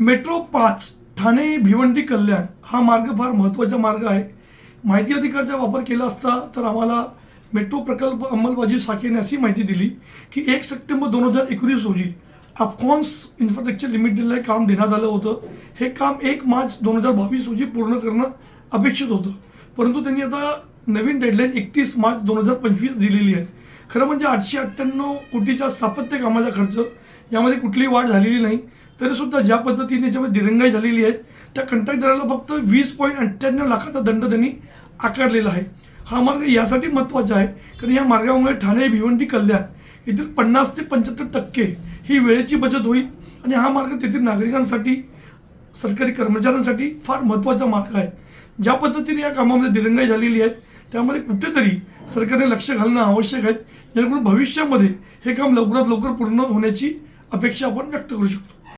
Metro पाच ठाणे भिवंडी कल्याण हा मार्ग फार महत्त्वाचा मार्ग आहे. माहिती अधिकारचा वापर केला असता तर आम्हाला मेट्रो प्रकल्प अंमलबाजी शाखेने अशी माहिती दिली की एक सप्टेंबर दोन हजार एकोणीस रोजी अफकॉन्स इन्फ्रास्ट्रक्चर लिमिटेडला हे काम देण्यात आलं होतं. हे काम एक मार्च दोन हजार बावीस रोजी पूर्ण करणं अपेक्षित होतं. परंतु त्यांनी आता नवीन डेडलाईन एकतीस मार्च दोन हजार पंचवीस दिलेली आहे. खरं म्हणजे आठशे अठ्ठ्याण्णव कोटीच्या स्थापत्य कामाचा खर्च यामध्ये कुठलीही वाढ झालेली नाही. तरीसुद्धा ज्या पद्धतीने याच्यामध्ये दिरंगाई झालेली आहे त्या कंत्राटदाराला फक्त वीस पॉईंट अठ्ठ्याण्णव लाखाचा दंड त्यांनी आकारलेला आहे. हा मार्ग यासाठी महत्त्वाचा आहे कारण या मार्गामुळे ठाणे भिवंडी कल्याण येथील पन्नास ते पंच्याहत्तर टक्के ही वेळेची बचत होईल आणि हा मार्ग तेथील नागरिकांसाठी सरकारी कर्मचाऱ्यांसाठी फार महत्त्वाचा मार्ग आहे. ज्या पद्धतीने या कामामध्ये दिरंगाई झालेली आहे त्यामध्ये कुठेतरी सरकारने लक्ष घालणं आवश्यक आहे जेणेकरून भविष्यामध्ये हे काम लवकरात लवकर पूर्ण होण्याची अपेक्षा आपण व्यक्त करू शकतो.